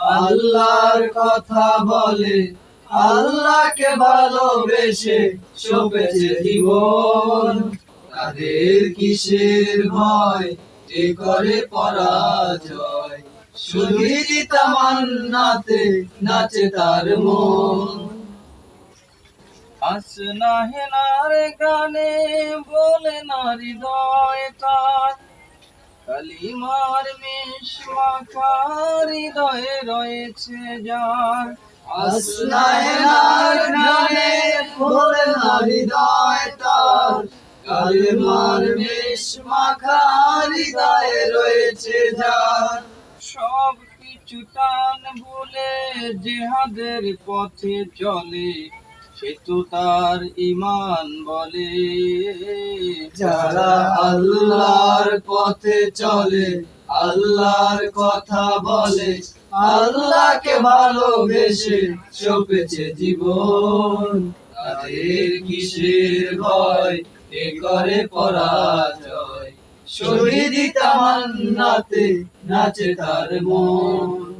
আল্লাহর কথা বলে, আল্লাহকে ভালোবেসে সপেছে জীবন। তাদের কিসের ভয়? যে করে পরাজয়। শহীদ তামান্নাতে নাচে তার মন। আসনা হেনার গানে বলে না হৃদয় তার। কালিমার মাখা হৃদয়ে রয়েছে যার আসনায়নার গানে বলে না হৃদয় তার। কালেমার মাখা হৃদয়ে রয়েছে যার। সব কিছু টান বলে জেহাদের পথে চলে সে তো তার ইমান বলে। যারা আল্লাহর পথে চলে, আল্লাহর কথা বলে, আল্লাহকে ভালোবেসে সপেছে জীবন। তাদের কিসের ভয়? এ করে পরাজয়। শহীদ তামান্নাতে নাচে তার মন।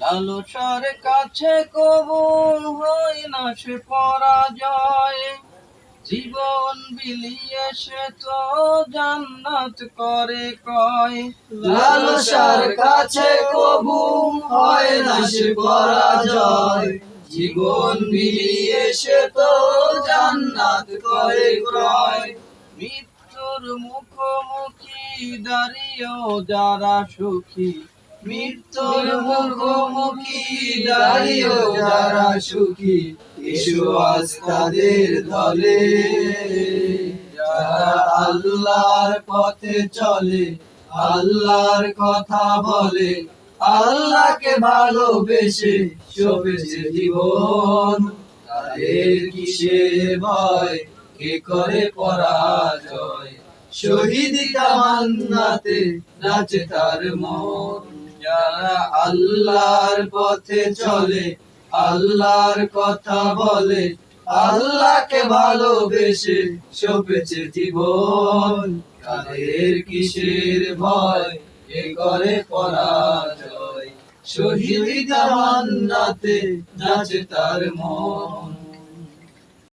লালসার কাছে কবুল হয় না সে পরাজয়। জীবন বিলিয়ে সে তো জান্নাত করে কয়। লালসার কাছে কবু হয় না সে পরাজয়। জীবন বিলিয়ে সে তো জান্নাত করে ক্রয় মৃত্যুর মুখোমুখি দাঁড়িয়েও যারা সুখী মৃত্যুর মুখোমুখি দাঁড়িয়েও যারা সুখী, এসো আজ তাদের দলে। যারা আল্লাহর পথে চলে, আল্লাহর কথা বলে, আল্লাহকে ভালোবেসে সবেছে জীবন। তাদের কিসের ভয়, কে করে পরাজয়? শহীদ তামান্নাতে নাচে তার মন। যারা আল্লাহর পথে চলে, আল্লাহর কথা বলে, আল্লাহকে ভালোবেসে সপেছে জীবন। কাদের কিসের ভয়? এ করে পরাজয়। শহীদ তামান্নাতে নাচে তার মন।